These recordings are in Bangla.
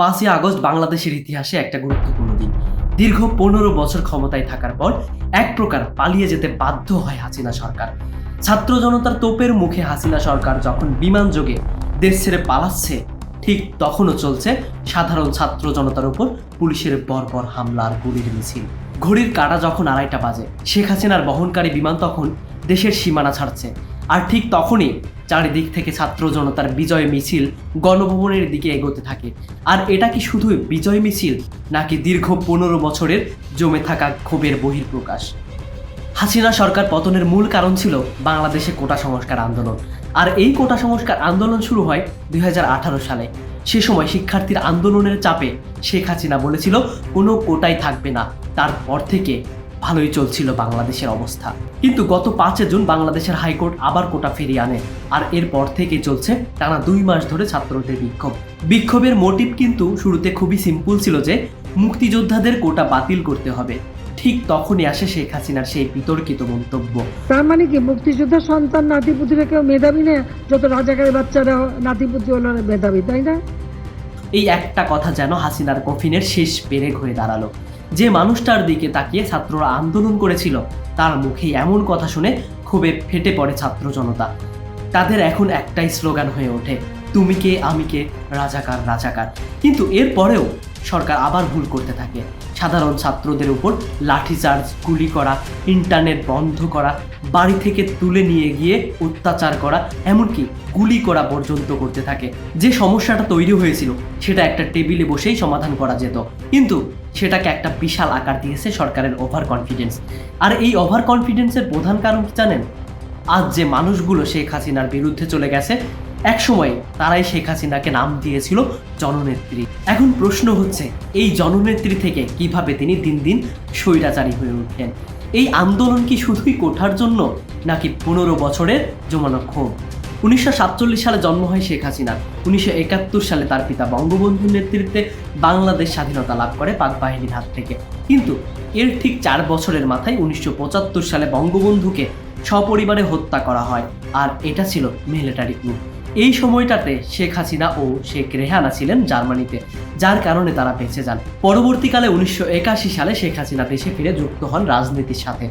পাঁচই আগস্ট বাংলাদেশের ইতিহাসে একটা গুরুত্বপূর্ণ দিন। দীর্ঘ পনেরো বছর ক্ষমতায় থাকার পর এক প্রকার পালিয়ে যেতে বাধ্য হয় হাসিনা সরকার। ছাত্র জনতার তোপের মুখে হাসিনা সরকার যখন বিমান যোগে দেশ ছেড়ে পালাচ্ছে, ঠিক তখনও চলছে সাধারণ ছাত্র জনতার উপর পুলিশের বর্বর হামলা আর গুলির মিছিল। ঘড়ির কাটা যখন আড়াইটা বাজে, শেখ হাসিনার বহনকারী বিমান তখন দেশের সীমানা ছাড়ছে। আর ঠিক তখনই চারিদিক থেকে ছাত্র জনতার বিজয় মিছিল গণভবনের দিকে এগোতে থাকে। আর এটা কি শুধু বিজয় মিছিল, নাকি দীর্ঘ পনেরো বছরের জমে থাকা ক্ষোভের বহির্প্রকাশ হাসিনা সরকার পতনের মূল কারণ ছিল বাংলাদেশে কোটা সংস্কার আন্দোলন। আর এই কোটা সংস্কার আন্দোলন শুরু হয় দুই হাজার আঠারো সালে। সে সময় শিক্ষার্থীর আন্দোলনের চাপে শেখ হাসিনা বলেছিল, কোনো কোটাই থাকবে না। তারপর থেকে ভালোই চলছিল বাংলাদেশের অবস্থা। কিন্তু গত পাঁচে জুন বাংলাদেশের হাইকোর্ট আবার কোটা ফিরিয়ে আনে আর এরপর থেকে চলছে টানা দুই মাস ধরে ছাত্রদের বিক্ষোভ। বিক্ষোভের মোটিভ কিন্তু শুরুতে খুবই সিম্পল ছিল যে মুক্তিযোদ্ধাদের কোটা বাতিল করতে হবে। ঠিক তখনই আসে শেখ হাসিনার সেই বিতর্কিত মন্তব্য। তার মানে কি মুক্তিযোদ্ধা সন্তান নাতিপুতিরা কেউ মেধাবী না? যত রাজাকারের বাচ্চারা নাতিপুতি হলো মেধাবী তাই না? এই একটা কথা যেন হাসিনার কফিনের শেষ পেরেক হয়ে দাঁড়াল। যে মানুষটার দিকে তাকিয়ে ছাত্ররা আন্দোলন করেছিল, তার মুখে এমন কথা শুনে ক্ষোভে ফেটে পড়ে ছাত্র জনতা। তাদের এখন একটাই স্লোগান হয়ে ওঠে, তুমি কে, আমি কে, রাজাকার রাজাকার। কিন্তু এরপরেও সরকার আবার ভুল করতে থাকে। সাধারণ ছাত্রদের উপর লাঠিচার্জ, গুলি করা, ইন্টারনেট বন্ধ করা, বাড়ি থেকে তুলে নিয়ে গিয়ে অত্যাচার করা, এমনকি গুলি করা পর্যন্ত করতে থাকে। যে সমস্যাটা তৈরি হয়েছিল, সেটা একটা টেবিলে বসেই সমাধান করা যেত। কিন্তু সেটাকে একটা বিশাল আকার দিয়েছে সরকারের ওভার কনফিডেন্স আর এই ওভার কনফিডেন্সের প্রধান কারণ কি জানেন? আজ যে মানুষগুলো শেখ হাসিনার বিরুদ্ধে চলে গেছে একসময় তারাই শেখ হাসিনাকে নাম দিয়েছিল জননেত্রী। এখন প্রশ্ন হচ্ছে, এই জননেত্রী থেকে কীভাবে তিনি দিন দিন স্বৈরাচারী হয়ে উঠলেন এই আন্দোলন কি শুধুই কোঠার জন্য, নাকি পনেরো বছরের জমানো ক্ষোভ? উনিশশো সাতচল্লিশ সালে জন্ম হয় শেখ হাসিনা। উনিশশো একাত্তর সালে তার পিতা বঙ্গবন্ধুর নেতৃত্বে বাংলাদেশ স্বাধীনতা লাভ করে পাক বাহিনীর হাত থেকে। কিন্তু এর ঠিক চার বছরের মাথায় উনিশশো পঁচাত্তর সালে বঙ্গবন্ধুকে সপরিবারে হত্যা করা হয়, আর এটা ছিল মিলিটারি গ্রুপ এই সময়টাতে শেখ হাসিনা ও শেখ রেহানা ছিলেন জার্মানিতে, যার কারণে তারা বেঁচে যান। পরবর্তীকালে উনিশশো একাশি সালে শেখ হাসিনা দেশে ফিরে যুক্ত হন রাজনীতির সাথে।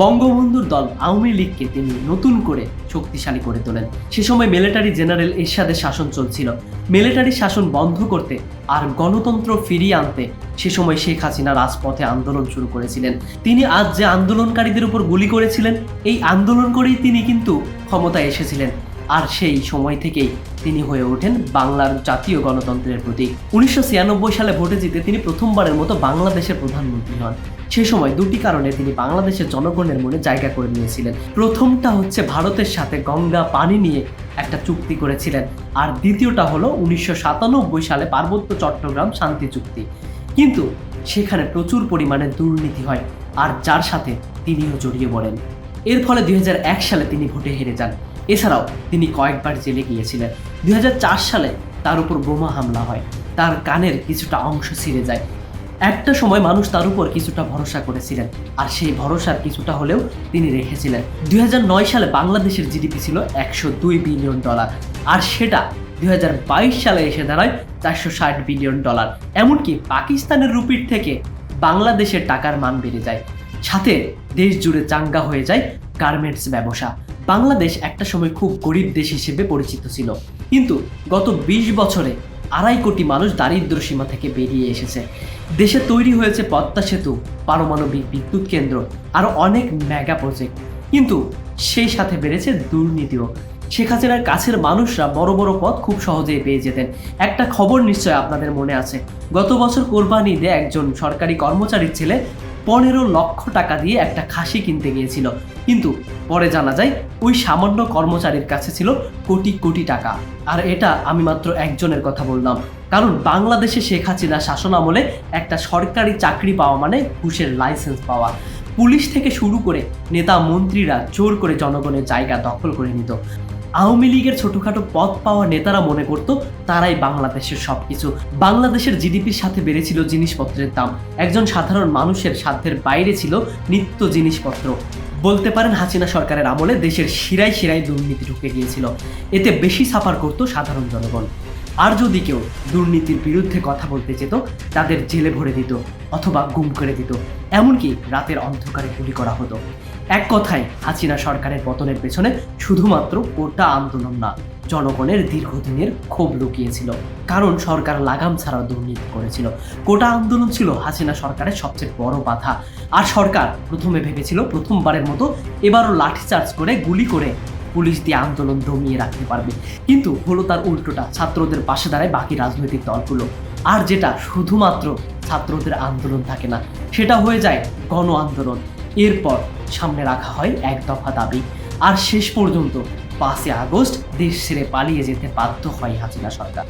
বঙ্গবন্ধুর দল আওয়ামী লীগকে তিনি নতুন করে শক্তিশালী করে তোলেন। সে সময় মিলিটারি জেনারেল এরশাদের শাসন চলছিল। মিলিটারি শাসন বন্ধ করতে আর গণতন্ত্র ফিরিয়ে আনতে সে সময় শেখ হাসিনা রাজপথে আন্দোলন শুরু করেছিলেন। তিনি আজ যে আন্দোলনকারীদের উপর গুলি করেছিলেন, এই আন্দোলন করেই তিনি কিন্তু ক্ষমতায় এসেছিলেন। আর সেই সময় থেকেই তিনি হয়ে ওঠেন বাংলার জাতীয় গণতন্ত্রের প্রতীক। উনিশশো ছিয়ানব্বই সালে ভোটে জিতে তিনি প্রথমবারের মতো বাংলাদেশের প্রধানমন্ত্রী হন। সে সময় দুটি কারণে তিনি বাংলাদেশের জনগণের মনে জায়গা করে নিয়েছিলেন। প্রথমটা হচ্ছে ভারতের সাথে গঙ্গা, পানি নিয়ে একটা চুক্তি করেছিলেন। আর দ্বিতীয়টা হলো উনিশশো সাতানব্বই সালে পার্বত্য চট্টগ্রাম শান্তি চুক্তি। কিন্তু সেখানে প্রচুর পরিমাণে দুর্নীতি হয় আর যার সাথে তিনিও জড়িয়ে পড়েন। এর ফলে দুই হাজার এক সালে তিনি ভোটে হেরে যান। এছাড়াও তিনি কয়েকবার জেলে গিয়েছিলেন। দুই হাজার চার সালে তার উপর বোমা হামলা হয়। তার কানের কিছুটা অংশ ছিঁড়ে যায়। একটা সময় মানুষ তার উপর কিছুটা ভরসা করেছিলেন। আর সেই ভরসার কিছুটা হলেও তিনি রেখেছিলেন। দুই হাজার নয় সালে বাংলাদেশের জিডিপি ছিল একশো দুই বিলিয়ন ডলার। আর সেটা দুই হাজার বাইশ সালে এসে দাঁড়ায় চারশো ষাট বিলিয়ন ডলার। এমনকি পাকিস্তানের রুপির থেকে বাংলাদেশের টাকার মান বেড়ে যায়। সাথে দেশ জুড়ে চাঙ্গা হয়ে যায় গার্মেন্টস ব্যবসা। বাংলাদেশ একটা সময় খুব গরিব দেশ হিসেবে পরিচিত ছিল। কিন্তু গত ২০ বছরে আড়াই কোটি মানুষ দারিদ্র সীমা থেকে বেরিয়ে এসেছে। দেশে তৈরি হয়েছে পদ্মা সেতু, পারমাণবিক বিদ্যুৎ কেন্দ্র আরও অনেক মেগা প্রজেক্ট কিন্তু সেই সাথে বেড়েছে দুর্নীতিও। শেখ হাসিনার কাছের মানুষরা বড় বড় পদ খুব সহজেই পেয়ে যেতেন। একটা খবর নিশ্চয় আপনাদের মনে আছে। গত বছর কোরবানি ঈদে একজন সরকারি কর্মচারীর ছেলে পনেরো লক্ষ টাকা দিয়ে একটা খাসি কিনতে গিয়েছিল। কিন্তু পরে জানা যায়, ওই সামান্য কর্মচারীর কাছে ছিল কোটি কোটি টাকা। আর এটা আমি মাত্র একজনের কথা বললাম। কারণ বাংলাদেশে শেখ হাসিনা শাসন আমলে একটা সরকারি চাকরি পাওয়া মানে ঘুষের লাইসেন্স পাওয়া। পুলিশ থেকে শুরু করে নেতা মন্ত্রীরা জোর করে জনগণের জায়গা দখল করে নিত। আওয়ামী লীগের ছোটখাটো পদ পাওয়া নেতারা মনে করত তারাই বাংলাদেশের সবকিছু। বাংলাদেশের জিডিপির সাথে বেড়েছিল জিনিসপত্রের দাম। একজন সাধারণ মানুষের সাধ্যের বাইরে ছিল নিত্য জিনিসপত্র। বলতে পারেন হাসিনা সরকারের আমলে দেশের শিরায় শিরায় দুর্নীতি ঢুকে গিয়েছিল। এতে বেশি সাফার করত সাধারণ জনগণ। আর যদি কেউ দুর্নীতির বিরুদ্ধে কথা বলতে যেত, তাদের জেলে ভরে দিত অথবা গুম করে দিত। এমনকি রাতের অন্ধকারে গুলি করা হতো। এক কথায়, হাসিনা সরকারের পতনের পেছনে শুধুমাত্র কোটা আন্দোলন না, জনগণের দীর্ঘদিনের ক্ষোভ লুকিয়েছিল। কারণ সরকার লাগাম ছাড়া দুর্নীতি করেছিল। কোটা আন্দোলন ছিল হাসিনা সরকারের সবচেয়ে বড় বাধা। আর সরকার প্রথমে ভেবেছিল প্রথমবারের মতো এবারও লাঠিচার্জ করে গুলি করে পুলিশ দিয়ে আন্দোলন দমিয়ে রাখতে পারবে। কিন্তু হলো তার উল্টোটা, ছাত্রদের পাশে দাঁড়ায় বাকি রাজনৈতিক দলগুলো। আর যেটা শুধুমাত্র ছাত্রদের আন্দোলন থাকে না, সেটা হয়ে যায় গণ আন্দোলন। এরপর সামনে রাখা হয় এক দফা দাবি। আর শেষ পর্যন্ত পাঁচই আগস্ট দেশ ছেড়ে পালিয়ে যেতে বাধ্য হয় হাসিনা সরকার।